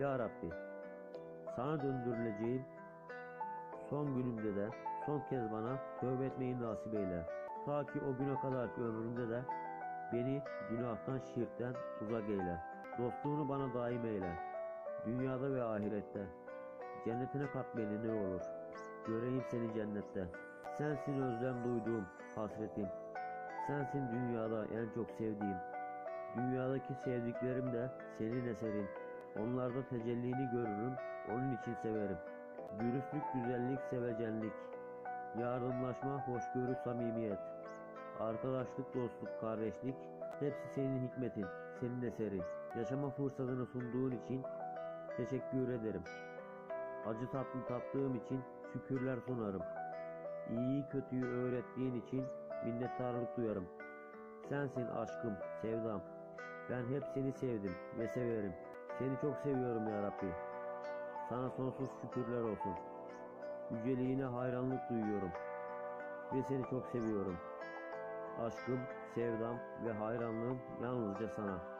Ya Rabbi, sana döndürüleceğim son günümde de son kez bana tövbe etmeyi nasip eyle. Ta ki o güne kadar ömrümde de beni günahtan, şirkten uzak eyle. Dostluğunu bana daim eyle. Dünyada ve ahirette. Cennetine kat beni ne olur. Göreyim seni cennette. Sensin özlem duyduğum hasretim. Sensin dünyada en çok sevdiğim. Dünyadaki sevdiklerim de senin eserin. Onlarda tecellini görürüm, onun için severim. Dürüstlük, güzellik, sevecenlik. Yardımlaşma, hoşgörü, samimiyet. Arkadaşlık, dostluk, kardeşlik. Hepsi senin hikmetin, senin eserin. Yaşama fırsatını sunduğun için teşekkür ederim. Acı tatlı tattığım için şükürler sunarım. İyiyi kötüyü öğrettiğin için minnettarlık duyarım. Sensin aşkım, sevdam. Ben hep seni sevdim ve severim. Seni çok seviyorum ya Rabbi. Sana sonsuz şükürler olsun. Yüceliğine hayranlık duyuyorum. Ve seni çok seviyorum. Aşkım, sevdam ve hayranlığım yalnızca sana.